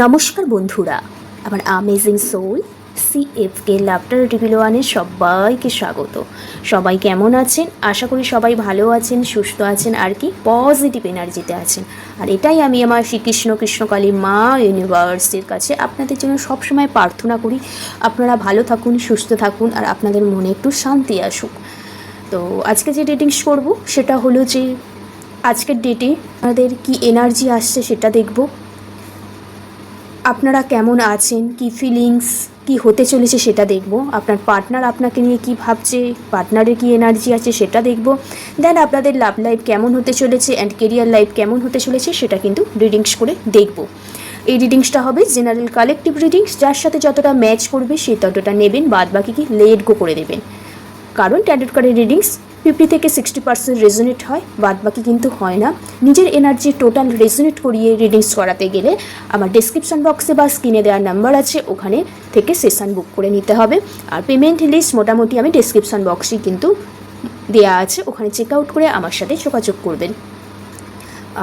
নমস্কার বন্ধুরা, আমার আমেজিং সোল সিএফকে লাফটার রিভিল ওয়ানে সবাইকে স্বাগত। সবাই কেমন আছেন? আশা করি সবাই ভালো আছেন, সুস্থ আছেন, আর কি পজিটিভ এনার্জিতে আছেন। আর এটাই আমি আমার শ্রীকৃষ্ণ কৃষ্ণকালী মা ইউনিভার্সিটির কাছে আপনাদের জন্য সবসময় প্রার্থনা করি। আপনারা ভালো থাকুন, সুস্থ থাকুন, আর আপনাদের মনে একটু শান্তি আসুক। তো আজকে যে রিডিংস করব, সেটা হলো যে আজকের ডেটে আমাদের কি এনার্জি আসছে সেটা দেখব। আপনারা কেমন আছেন? কি ফিলিংস কি হতে চলেছে সেটা দেখব। আপনার পার্টনার আপনাকে নিয়ে কি ভাবছে? পার্টনারের কি এনার্জি আছে সেটা দেখব। দেন আপনাদের লাভ লাইফ কেমন হতে চলেছে অ্যান্ড কেরিয়ার লাইফ কেমন হতে চলেছে সেটা কিন্তু রিডিংস করে দেখব। এই রিডিংসটা হবে জেনারেল কালেকটিভ রিডিংস যার সাথে যতটা ম্যাচ করবে সে ততটা নেবেন বাদ বাকি কি লেট গো করে দেবেন। কারণ ট্যাডেট কার্ডের রিডিংস ফিফটি থেকে সিক্সটি পার্সেন্ট রেজোনেট হয় বাদ বাকি কিন্তু হয় না। নিজের এনার্জি টোটাল রেজোনেট করিয়ে রিডিংস করাতে গেলে আমার ডিসক্রিপশন বক্সে বা স্ক্রিনে দেওয়ার নাম্বার আছে, ওখানে থেকে সেশন বুক করে নিতে হবে। আর পেমেন্ট লিস্ট মোটামুটি আমি ডিসক্রিপশন বক্সেই কিন্তু দেওয়া আছে, ওখানে চেক আউট করে আমার সাথে যোগাযোগ করবেন।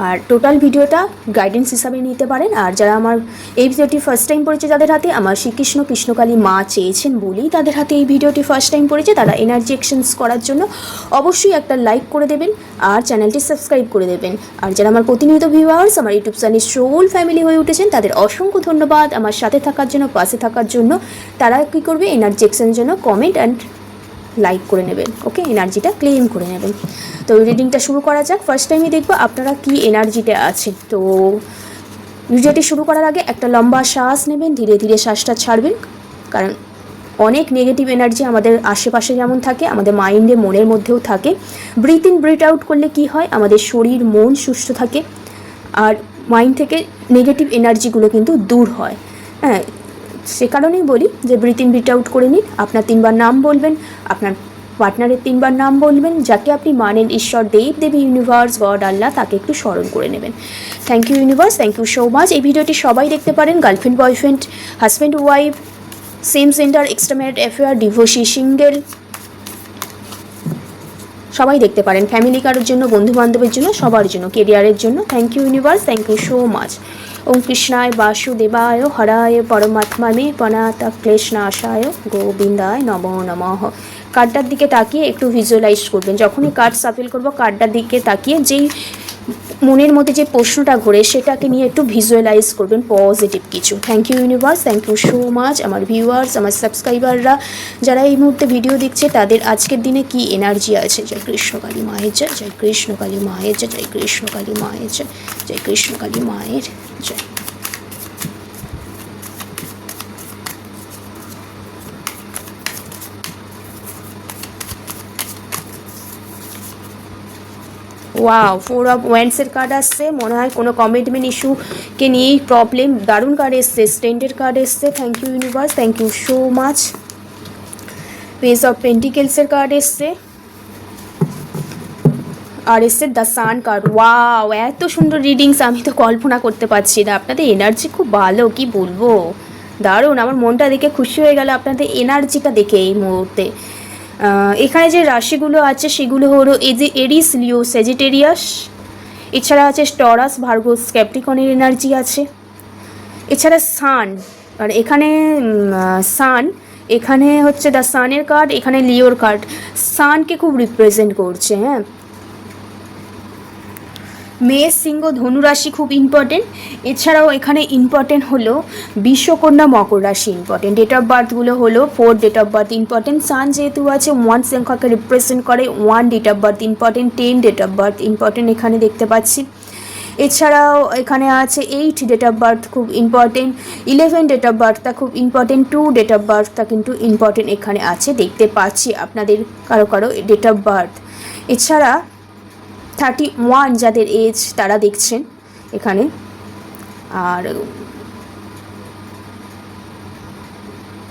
আর টোটাল ভিডিওটা গাইডেন্স হিসাবে নিতে পারেন। আর যারা আমার এই ভিডিওটি ফার্স্ট টাইম পড়েছে যাদের হাতে, আমার শ্রীকৃষ্ণ কৃষ্ণকালী মা চেয়েছেন বলেই তাদের হাতে এই ভিডিওটি ফার্স্ট টাইম পড়েছে, তারা এনার্জি এক্সচেঞ্জ করার জন্য অবশ্যই একটা লাইক করে দেবেন আর চ্যানেলটি সাবস্ক্রাইব করে দেবেন। আর যারা আমার প্রতিনিয়ত ভিউয়ার্স আমার ইউটিউব চ্যানেল সোল ফ্যামিলি হয়ে উঠেছেন, তাদের অসংখ্য ধন্যবাদ। আমার সাথে থাকার জন্য, পাশে থাকার জন্য, তারা কী করবে? এনার্জি এক্সচেঞ্জের জন্য কমেন্ট অ্যান্ড লাইক করে নেবেন ওকে এনার্জিটা ক্লেম করে নেবেন। তো রিডিংটা শুরু করা যাক। ফার্স্ট টাইমই দেখব আপনারা কি এনার্জিতে আছেন। তো ভিডিওটি শুরু করার আগে একটা লম্বা শ্বাস নেবেন, ধীরে ধীরে শ্বাসটা ছাড়বেন। কারণ অনেক নেগেটিভ এনার্জি আমাদের আশেপাশে যেমন থাকে, আমাদের মাইন্ডে মনের মধ্যেও থাকে। ব্রিথ ইন ব্রিথ আউট করলে কি হয়? আমাদের শরীর, মন সুস্থ থাকে। আর মাইন্ড থেকে নেগেটিভ এনার্জিগুলো কিন্তু দূর হয়। হ্যাঁ সে কারণেই বলি যে ব্রিথ ব্রিথ আউট করে নিন, আপনার তিনবার নাম বলবেন, আপনার পার্টনারের তিনবার নাম বলবেন, যাকে আপনি মানেন ঈশ্বর দেব দেবী ইউনিভার্স গড, আল্লাহ, তাকে একটু স্মরণ করে নেবেন। Thank you universe thank you so much এই ভিডিওটি সবাই দেখতে পারেন girlfriend boyfriend husband wife same centre extra married affair divorcee single সবাই দেখতে পারেন ফ্যামিলি কারোর জন্য বন্ধু বান্ধবের জন্য, সবার জন্য কেরিয়ারের জন্য। Thank you universe thank you so much Om কৃষ্ণায় বাসুদেবায় হরায় পরমাত্মানে পনাতা ক্লেশনাশায় গোবিন্দায় নম নমঃ। কার্ডটার দিকে তাকিয়ে একটু ভিজুয়ালাইজ করবেন। যখনই কার্ড সাফিল করব, কার্ডটার দিকে তাকিয়ে যেই মনের মধ্যে যে প্রশ্নটা ঘোরে, সেটাকে নিয়ে একটু ভিজুয়ালাইজ করবেন পজিটিভ কিছু। Thank you universe thank you so much আমার ভিউয়ার্স আমার সাবস্ক্রাইবাররা যারা এই মুহূর্তে ভিডিও দেখছে, তাদের আজকের দিনে কি এনার্জি আছে? জয় কৃষ্ণকালী মায়ের জয় জয় কৃষ্ণকালী মায়ের জয় জয় কৃষ্ণকালী মায়ের জয় কৃষ্ণকালী মায়ের জয় ওয়াও ফোর অফ ওয়ান্সের কার্ড আসছে। মনে হয় কোনো কমিটমেন্ট ইস্যুকে নিয়েই প্রবলেম দারুণ কার্ড এসছে স্টেন্ডের কার্ড এসছে। Thank you universe thank you so much page of পেন্টিকেলসের card এসছে। আর এসছে দ্য সান কার্ড ওয়াও এত সুন্দর রিডিংস আমি তো কল্পনা করতে পারছি না। আপনাদের এনার্জি খুব ভালো, কি বলব? দারুণ, আমার মনটা দেখে খুশি হয়ে গেল আপনাদের এনার্জিটা দেখে এই মুহূর্তে। এখানে যে রাশিগুলো আছে, সেগুলো হলো এজি এরিস লিও সেজিটেরিয়াস এছাড়া আছে স্টরাস ভার্গোস ক্যাপ্রিকনের এনার্জি আছে। এছাড়া সান আর এখানে সান এখানে হচ্ছে দ্য সানের কার্ড এখানে লিওর কার্ড সানকে খুব রিপ্রেজেন্ট করছে হ্যাঁ? মেষ, সিংহ, ধনুরাশি খুব ইম্পর্টেন্ট এছাড়াও এখানে ইম্পর্টেন্ট হলো বিশ্বকন্যা মকর রাশি ইম্পর্টেন্ট ডেট অফ বার্থগুলো হলো four date of birth important sun যেহেতু আছে ওয়ান সংখ্যাকে রিপ্রেজেন্ট করে one date of birth important ten date of birth important এখানে দেখতে পাচ্ছি। এছাড়াও এখানে আছে এইট ডেট অফ বার্থ খুব ইম্পর্টেন্ট ইলেভেন ডেট অফ বার্থটা খুব ইম্পর্টেন্ট টু ডেট অফ বার্থটা কিন্তু ইম্পর্টেন্ট এখানে আছে, দেখতে পাচ্ছি আপনাদের কারও কারও ডেট অফ বার্থ এছাড়া থার্টি ওয়ান যাদের এজ তারা দেখছেন এখানে। আর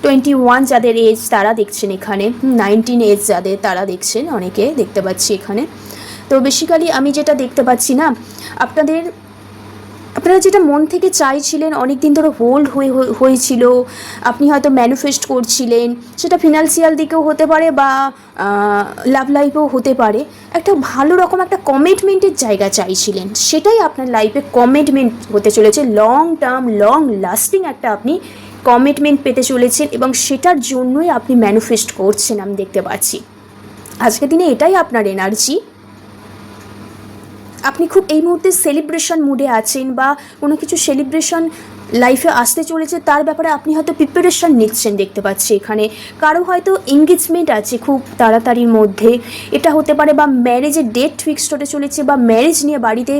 টোয়েন্টি ওয়ান যাদের এজ তারা দেখছেন এখানে। নাইনটিন এজ যাদের তারা দেখছেন, অনেকে দেখতে পাচ্ছি এখানে। তো বেসিক্যালি আমি যেটা দেখতে পাচ্ছি না, আপনাদের আপনারা যেটা মন থেকে চাইছিলেন অনেক দিন ধরে হোল্ড হয়ে হয়ে- হয়েছিল আপনি হয়তো ম্যানিফেস্ট করছিলেন, সেটা ফিনান্সিয়াল দিকেও হতে পারে বা লাভ লাইফেও হতে পারে। একটা ভালো রকম একটা কমিটমেন্টের জায়গা চাইছিলেন। সেটাই আপনার লাইফে কমিটমেন্ট হতে চলেছে। লং টার্ম লং লাস্টিং একটা আপনি কমিটমেন্ট পেতে চলেছেন এবং সেটার জন্যই আপনি ম্যানিফেস্ট করছেন আমি দেখতে পাচ্ছি। আজকের দিনে এটাই আপনার এনার্জি আপনি খুব এই মুহূর্তে সেলিব্রেশন মুডে আছেন বা কোনো কিছু সেলিব্রেশন লাইফে আসতে চলেছে, তার ব্যাপারে আপনি হয়তো প্রিপারেশন নিচ্ছেন দেখতে পাচ্ছি এখানে। কারও হয়তো এঙ্গেজমেন্ট আছে খুব তাড়াতাড়ির মধ্যে। এটা হতে পারে বা ম্যারেজের ডেট ফিক্সড হতে চলেছে বা ম্যারেজ নিয়ে বাড়িতে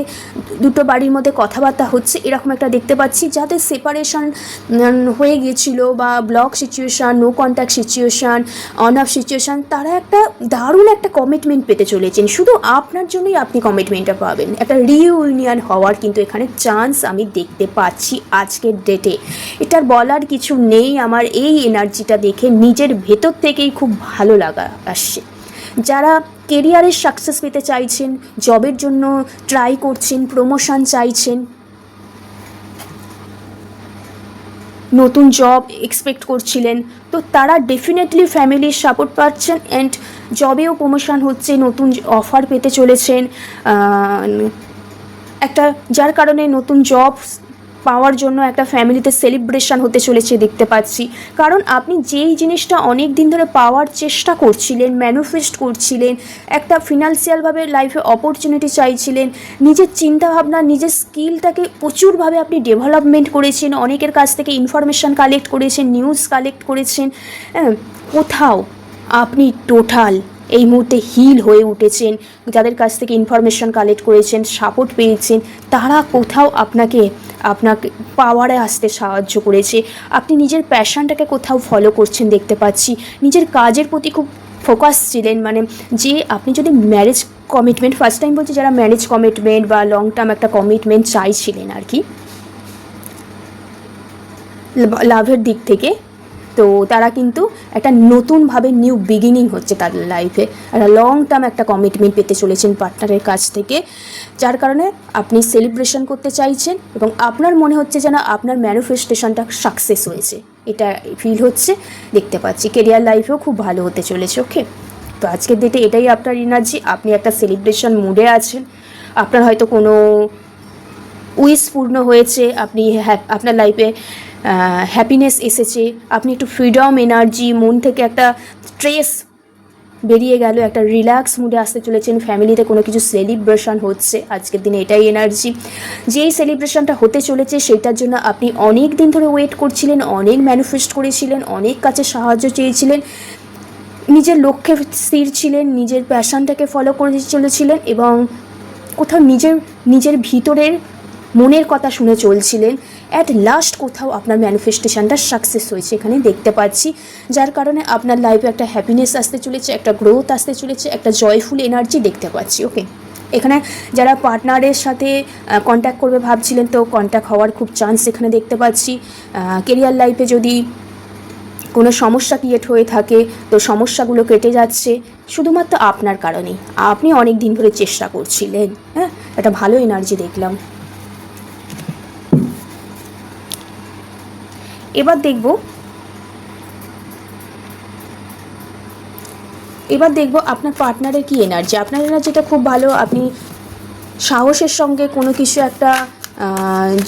দুটো বাড়ির মধ্যে কথাবার্তা হচ্ছে, এরকম একটা দেখতে পাচ্ছি। যাদের সেপারেশন হয়ে গিয়েছিল বা block situation no contact situation on off situation তারা একটা দারুণ একটা কমিটমেন্ট পেতে চলেছেন। শুধু আপনার জন্যই আপনি কমিটমেন্টটা পাবেন। একটা রিইউনিয়ন হওয়ার কিন্তু এখানে চান্স আমি দেখতে পাচ্ছি আজকের ডেটে এটার বলার কিছু নেই, আমার এই এনার্জিটা দেখে নিজের ভেতর থেকেই খুব ভালো লাগা আসছে। যারা কেরিয়ারের সাকসেস পেতে চাইছেন জবের জন্য ট্রাই করছেন প্রমোশন চাইছেন, নতুন জব এক্সপেক্ট করছিলেন, তো তারা ডেফিনেটলি ফ্যামিলির সাপোর্ট পাচ্ছেন অ্যান্ড জবেও প্রমোশন হচ্ছে, নতুন অফার পেতে চলেছেন। একটা, যার কারণে নতুন জব পাওয়ার জন্য একটা ফ্যামিলিতে সেলিব্রেশন হতে চলেছে দেখতে পাচ্ছি। কারণ আপনি যেই জিনিসটা অনেক দিন ধরে পাওয়ার চেষ্টা করছিলেন ম্যানুফেস্ট করছিলেন একটা ফিনান্সিয়ালভাবে লাইফে অপরচুনিটি চাইছিলেন নিজের চিন্তাভাবনা নিজের স্কিলটাকে প্রচুরভাবে আপনি ডেভেলপমেন্ট করেছেন অনেকের কাছ থেকে ইনফরমেশান কালেক্ট করেছেন নিউজ কালেক্ট করেছেন হ্যাঁ, কোথাও আপনি টোটাল এই মুহূর্তে হিল হয়ে উঠেছেন। যাদের কাছ থেকে ইনফরমেশন কালেক্ট করেছেন সাপোর্ট পেয়েছেন তারা কোথাও আপনাকে আপনাকে পাওয়ারে আসতে সাহায্য করেছে। আপনি নিজের প্যাশনটাকে কোথাও ফলো করছেন, দেখতে পাচ্ছি। নিজের কাজের প্রতি খুব ফোকাস ছিলেন মানে যে আপনি যদি ম্যারেজ কমিটমেন্ট ফার্স্ট টাইম বলছি যারা ম্যারেজ কমিটমেন্ট বা লং টার্ম একটা কমিটমেন্ট চাইছিলেন আর কি লাভের দিক থেকে তো তারা কিন্তু একটা নতুনভাবে নিউ বিগিনিং হচ্ছে তাদের লাইফে একটা লং টার্ম একটা কমিটমেন্ট পেতে চলেছেন পার্টনারের কাছ থেকে, যার কারণে আপনি সেলিব্রেশন করতে চাইছেন এবং আপনার মনে হচ্ছে যেন আপনার ম্যানিফেস্টেশনটা সাকসেস হয়েছে। এটা ফিল হচ্ছে, দেখতে পাচ্ছি। কেরিয়ার লাইফেও খুব ভালো হতে চলেছে ওকে তো আজকের ডেটে এটাই আপনার এনার্জি আপনি একটা সেলিব্রেশন মুডে আছেন। আপনার হয়তো কোনো উইস পূর্ণ হয়েছে, আপনি হ্যাপ- আপনার লাইফে হ্যাপিনেস এসেছে। আপনি একটু ফ্রিডম এনার্জি মন থেকে একটা স্ট্রেস বেরিয়ে গেল, একটা রিল্যাক্স মুডে আসতে চলেছেন। ফ্যামিলিতে কোনো কিছু সেলিব্রেশন হচ্ছে। আজকের দিনে এটাই এনার্জি যেই সেলিব্রেশনটা হতে চলেছে, সেটার জন্য আপনি অনেক দিন ধরে ওয়েট করছিলেন, অনেক ম্যানিফেস্ট করেছিলেন, অনেক কাছে সাহায্য চেয়েছিলেন। নিজের লক্ষ্যে স্থির ছিলেন, নিজের প্যাশনটাকে ফলো করে চলেছিলেন এবং কোথাও নিজের নিজের ভিতরের মনের কথা শুনে চলছিলেন। অ্যাট লাস্ট কোথাও আপনার ম্যানিফেস্টেশনটা সাকসেস হয়েছে, এখানে দেখতে পাচ্ছি। যার কারণে আপনার লাইফে একটা হ্যাপিনেস আসতে চলেছে, একটা গ্রোথ আসতে চলেছে, একটা জয়ফুল এনার্জি দেখতে পাচ্ছি ওকে এখানে যারা পার্টনারের সাথে কন্ট্যাক্ট করবে ভাবছিলেন, তো কন্ট্যাক্ট হওয়ার খুব চান্স এখানে দেখতে পাচ্ছি। কেরিয়ার লাইফে যদি কোনো সমস্যা ক্রিয়েট হয়ে থাকে, তো সমস্যাগুলো কেটে যাচ্ছে, শুধুমাত্র আপনার কারণেই। আপনি অনেক দিন ধরে চেষ্টা করছিলেন হ্যাঁ? একটা ভালো এনার্জি দেখলাম। এবার দেখব। এবার দেখব আপনার পার্টনারের কি এনার্জি আপনার এনার্জিটা খুব ভালো আপনি সাহসের সঙ্গে কোনো কিছু একটা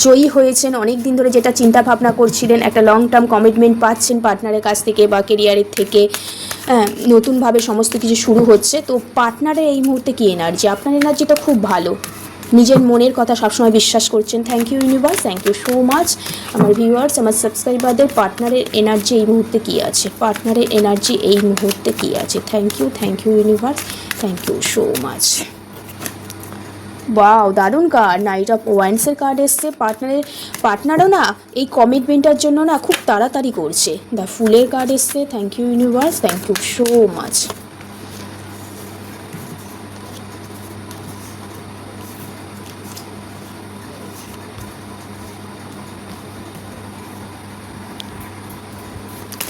জয়ী হয়েছেন অনেক দিন ধরে যেটা চিন্তা ভাবনা করছিলেন একটা লং টার্ম কমিটমেন্ট পাচ্ছেন পার্টনারের কাছ থেকে বা কেরিয়ারের থেকে হ্যাঁ, নতুনভাবে সমস্ত কিছু শুরু হচ্ছে। তো পার্টনারের এই মুহূর্তে কি এনার্জি আপনার এনার্জিটা খুব ভালো। নিজের মনের কথা সবসময় বিশ্বাস করছেন। Thank you universe thank you so much আমার ভিউয়ার্স আমার সাবস্ক্রাইবারদের পার্টনারের এনার্জি এই মুহূর্তে কী আছে? পার্টনারের এনার্জি এই মুহূর্তে কী আছে? Thank you thank you universe thank you so much wow দারুণ কার্ড নাইট অফ ওয়াইন্সের কার্ড এসছে। পার্টনারের পার্টনারও না, এই কমিটমেন্টের জন্য না খুব তাড়াতাড়ি করছে। দ্য ফুলের কার্ড এসছে। Thank you universe thank you so much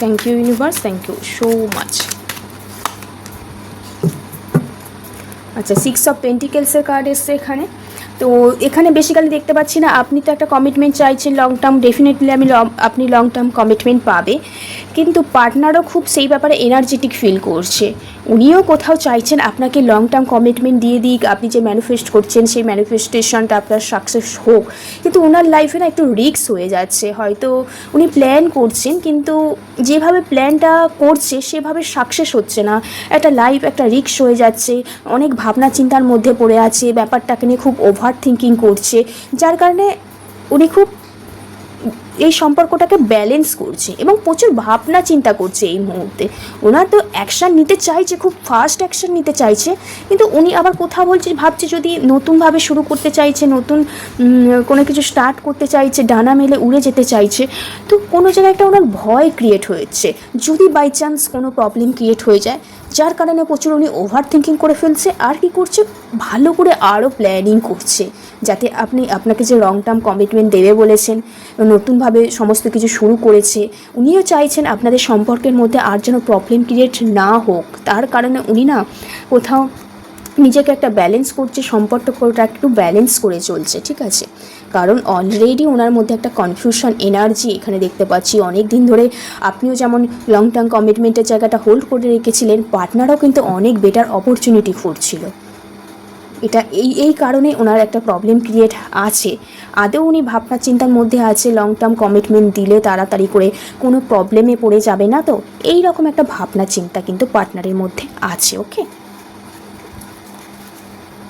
thank you universe thank you so much আচ্ছা সিক্স অফ পেন্টিকেলসের কার্ড এসছে এখানে। তো এখানে বেসিক্যালি দেখতে পাচ্ছি না, আপনি তো একটা কমিটমেন্ট চাইছেন লং টার্ম ডেফিনেটলি আমি আপনি লং টার্ম কমিটমেন্ট পাবে। কিন্তু পার্টনারও খুব সেই ব্যাপারে এনার্জেটিক ফিল করছে। উনিও কোথাও চাইছেন আপনাকে লং টার্ম কমিটমেন্ট দিয়ে দিক, আপনি যে ম্যানিফেস্ট করছেন সেই ম্যানিফেস্টেশনটা আপনার সাকসেস হোক। কিন্তু ওনার লাইফে না একটু রিস্ক হয়ে যাচ্ছে। হয়তো উনি প্ল্যান করছেন, কিন্তু যেভাবে প্ল্যানটা করছে, সেভাবে সাকসেস হচ্ছে না। একটা লাইফ একটা রিক্স হয়ে যাচ্ছে। অনেক ভাবনা চিন্তার মধ্যে পড়ে আছে। ব্যাপারটাকে নিয়ে খুব ওভার থিঙ্কিং করছে। যার কারণে উনি খুব এই সম্পর্কটাকে ব্যালেন্স করছে এবং প্রচুর ভাবনা চিন্তা করছে এই মুহূর্তে। ওনার তো অ্যাকশান নিতে চাইছে, খুব ফাস্ট অ্যাকশান নিতে চাইছে, কিন্তু উনি আবার কোথাও বলছে, ভাবছে যদি নতুনভাবে শুরু করতে চাইছে, নতুন কোনো কিছু স্টার্ট করতে চাইছে, ডানা মেলে উড়ে যেতে চাইছে, তো কোনো জায়গায় একটা ওনার ভয় ক্রিয়েট হয়েছে। যদি বাই চান্স কোনো প্রবলেম ক্রিয়েট হয়ে যায় যার কারণে প্রচুর উনি ওভার থিঙ্কিং করে ফেলছে। আর কি করছে? ভালো করে আরও প্ল্যানিং করছে। যাতে আপনি, আপনাকে যে লং টার্ম কমিটমেন্ট দেবে বলেছেন, নতুনভাবে সমস্ত কিছু শুরু করেছে, উনিও চাইছেন আপনাদের সম্পর্কের মধ্যে আর যেন প্রবলেম ক্রিয়েট না হোক। তার কারণে উনি না কোথাও নিজেকে একটা ব্যালেন্স করছে সম্পর্কটা একটু ব্যালেন্স করে চলছে, ঠিক আছে? কারণ অলরেডি ওনার মধ্যে একটা কনফিউশন এনার্জি এখানে দেখতে পাচ্ছি। অনেক দিন ধরে আপনিও যেমন লং টার্ম কমিটমেন্টের জায়গাটা হোল্ড করে রেখেছিলেন পার্টনারও কিন্তু অনেক বেটার অপরচুনিটি খুঁজছিল। এটা এই এই কারণে ওনার একটা প্রবলেম ক্রিয়েট আছে। আদৌ উনি ভাবনা চিন্তার মধ্যে আছে লং টার্ম কমিটমেন্ট দিলে তাড়াতাড়ি করে কোনো প্রবলেমে পড়ে যাবে না তো? এই রকম একটা ভাবনা চিন্তা কিন্তু পার্টনারের মধ্যে আছে ওকে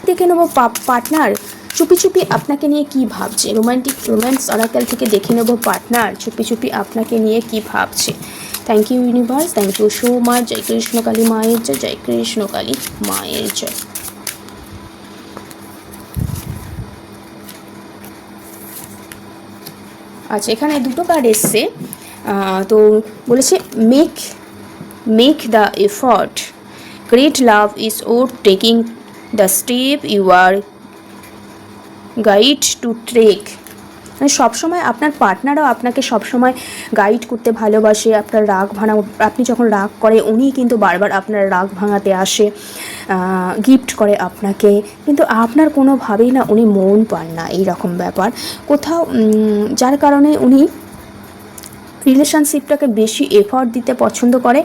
দেখে নেব পার্টনার চুপি চুপি আপনাকে নিয়ে কি ভাবছে? রোমান্টিক রোম্যান্স অরাকেল থেকে দেখে নেব পার্টনার। চুপি চুপি আপনাকে নিয়ে কি ভাবছে? Thank you universe thank you so much জয় কৃষ্ণ কালী মায়ের জয় জয় কৃষ্ণ কালী মায়ের জয়। আচ্ছা এখানে দুটো কার্ড এসছে। তো বলেছে make make the effort great love is or taking the step you are guide to trek মানে সবসময় আপনার পার্টনারও আপনাকে সবসময় গাইড করতে ভালোবাসে, আপনার রাগ ভাঙা, আপনি যখন রাগ করে, উনি কিন্তু বারবার আপনার রাগ ভাঙাতে আসে গিফট করে আপনাকে। কিন্তু আপনার কোনোভাবেই না উনি মন পান না এই রকম ব্যাপার। কোথাও যার কারণে উনি রিলেশনশিপটাকে বেশি এফর্ট দিতে পছন্দ করে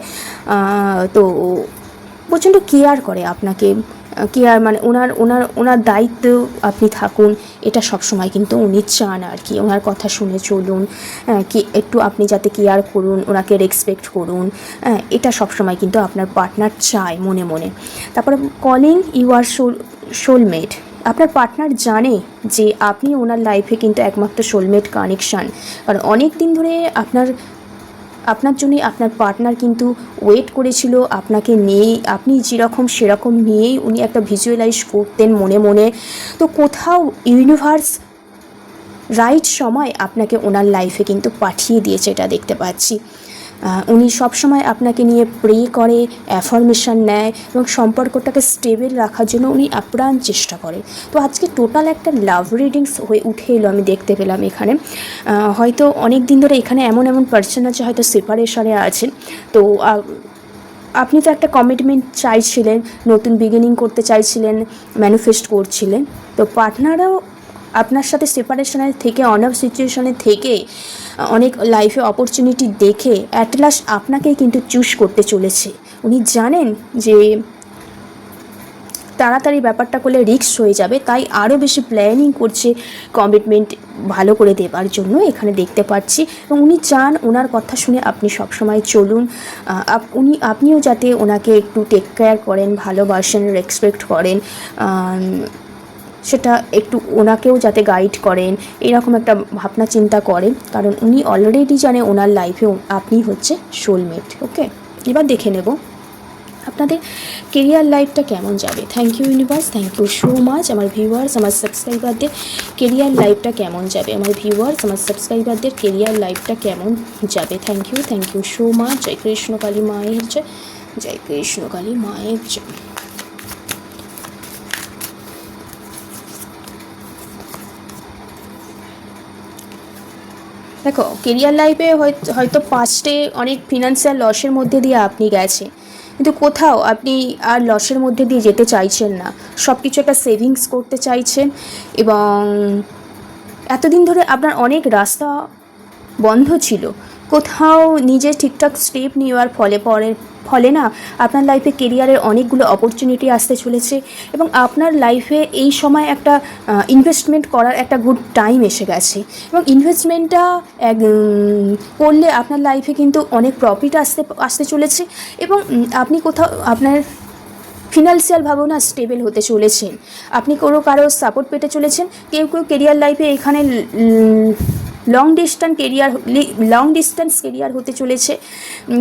তো প্রচণ্ড কেয়ার করে আপনাকে। কেয়ার মানে ওনার ওনার ওনার দায়িত্ব আপনি থাকুন। এটা সবসময় কিন্তু উনি চান আর কি। ওনার কথা শুনে চলুন হ্যাঁ, কি একটু আপনি যাতে কেয়ার করুন ওনাকে রেসপেক্ট করুন হ্যাঁ, এটা সবসময় কিন্তু আপনার পার্টনার চায় মনে মনে। তারপরে calling you are soul soulmate আপনার পার্টনার জানে যে আপনি ওনার লাইফে কিন্তু একমাত্র সোলমেট কানেকশান কারণ অনেক দিন ধরে আপনার আপনার জন্যে আপনার পার্টনার কিন্তু ওয়েট করেছিল, আপনাকে নিয়েই, আপনি যেরকম সেরকম নিয়েই উনি একটা ভিজুয়ালাইজ করতেন মনে মনে। তো কোথাও ইউনিভার্স রাইট সময় আপনাকে ওনার লাইফে কিন্তু পাঠিয়ে দিয়েছে, এটা দেখতে পাচ্ছি। উনি সবসময় আপনাকে নিয়ে প্রে করে অ্যাফরমেশন নেয় এবং সম্পর্কটাকে স্টেবল রাখার জন্য উনি আপ্রাণ চেষ্টা করে। তো আজকে টোটাল একটা লাভ রিডিংস হয়ে উঠে এলো আমি দেখতে পেলাম এখানে। হয়তো অনেক দিন ধরে এখানে এমন এমন পার্সন আছে, হয়তো সেপারেশনে আছেন তো আপনি তো একটা কমিটমেন্ট চাইছিলেন, নতুন বিগিনিং করতে চাইছিলেন ম্যানিফেস্ট করছিলেন। তো পার্টনারও আপনার সাথে সেপারেশনের থেকে অনার সিচুয়েশনের থেকে, অনেক লাইফে অপরচুনিটি দেখে অ্যাট লাস্ট আপনাকেই কিন্তু চুজ করতে চলেছে। উনি জানেন যে তাড়াতাড়ি ব্যাপারটা করলে রিস্ক হয়ে যাবে, তাই আরও বেশি প্ল্যানিং করছে কমিটমেন্ট ভালো করে দেবার জন্য এখানে দেখতে পাচ্ছি। এবং উনি চান ওনার কথা শুনে আপনি সবসময় চলুন। উনি, আপনিও যাতে ওনাকে একটু টেক কেয়ার করেন, ভালোবাসেন রেসপেক্ট করেন। সেটা একটু ওনাকেও যাতে গাইড করেন, এরকম একটা ভাবনা চিন্তা করেন। কারণ উনি অলরেডি জানে ওনার লাইফে আপনি হচ্ছে সোলমেট ওকে এবার দেখে নেব আপনাদের কেরিয়ার লাইফটা কেমন যাবে। Thank you universe thank you so much আমার ভিউয়ার্স আমার সাবস্ক্রাইবারদের কেরিয়ার লাইফটা কেমন যাবে? আমার ভিউয়ার্স আমার সাবস্ক্রাইবারদের কেরিয়ার লাইফটা কেমন যাবে? Thank you thank you so much জয় কৃষ্ণ কালী মায়ের জয় জয় কৃষ্ণ কালী মায়ের জয়। দেখো কেরিয়ার লাইফে হয়তো পাস্টে অনেক ফিনান্সিয়াল লসের মধ্যে দিয়ে আপনি গেছে কিন্তু কোথাও আপনি আর লসের মধ্যে দিয়ে যেতে চাইছেন না। সব কিছু একটা সেভিংস করতে চাইছেন এবং এতদিন ধরে আপনার অনেক রাস্তা বন্ধ ছিল। কোথাও নিজে ঠিকঠাক স্টেপ নেওয়ার ফলে পরে ফলে না আপনার লাইফে কেরিয়ারের অনেকগুলো অপরচুনিটি আসতে চলেছে এবং আপনার লাইফে এই সময় একটা ইনভেস্টমেন্ট করার একটা গুড টাইম এসে গেছে। এবং ইনভেস্টমেন্টটা এক করলে আপনার লাইফে কিন্তু অনেক প্রফিট আসতে আসতে চলেছে এবং আপনি কোথাও আপনার ফিনান্সিয়াল ভাবনা স্টেবল হতে চলেছেন আপনি কোনো কারও সাপোর্ট পেতে চলেছেন, কেউ কেউ কেরিয়ার লাইফে এখানে long distance career long distance career হতে চলেছে।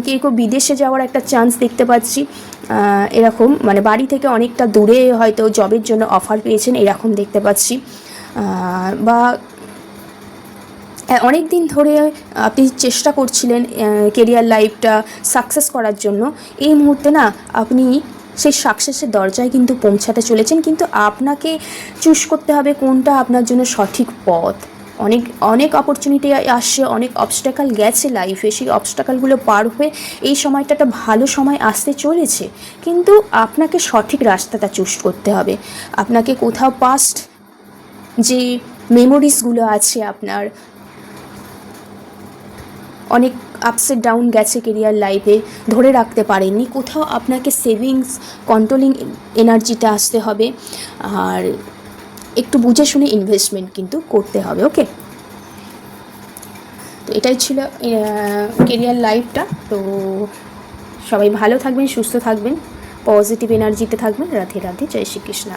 কেউ কেউ বিদেশে যাওয়ার একটা চান্স দেখতে পাচ্ছি। এরকম মানে বাড়ি থেকে অনেকটা দূরে হয়তো জবের জন্য অফার পেয়েছেন, এরকম দেখতে পাচ্ছি। বা অনেক দিন ধরে আপনি চেষ্টা করছিলেন কেরিয়ার লাইফটা সাকসেস করার জন্য। এই মুহূর্তে না, আপনি সেই সাকসেসের দরজায় কিন্তু পৌঁছাতে চলেছেন। কিন্তু আপনাকে চুজ করতে হবে কোনটা আপনার জন্য সঠিক পথ। অনেক অনেক অপরচুনিটি আসছে অনেক অবস্টাকাল গেছে লাইফে সেই অবস্টাকালগুলো পার হয়ে এই সময়টা একটা ভালো সময় আসতে চলেছে। কিন্তু আপনাকে সঠিক রাস্তাটা চুজ করতে হবে। আপনাকে কোথাও পাস্ট যে মেমোরিজগুলো আছে আপনার, অনেক আপস ডাউন গেছে কেরিয়ার লাইফে ধরে রাখতে পারেননি। কোথাও আপনাকে সেভিংস কন্ট্রোলিং এনার্জিটা আসতে হবে। আর একটু বুঝে শুনে ইনভেস্টমেন্ট কিন্তু করতে হবে ওকে তো এটাই ছিল কেরিয়ার লাইফটা তো সবাই ভালো থাকবেন, সুস্থ থাকবেন পজিটিভ এনার্জিতে থাকবেন। রাধে রাধে, জয় শ্রীকৃষ্ণ।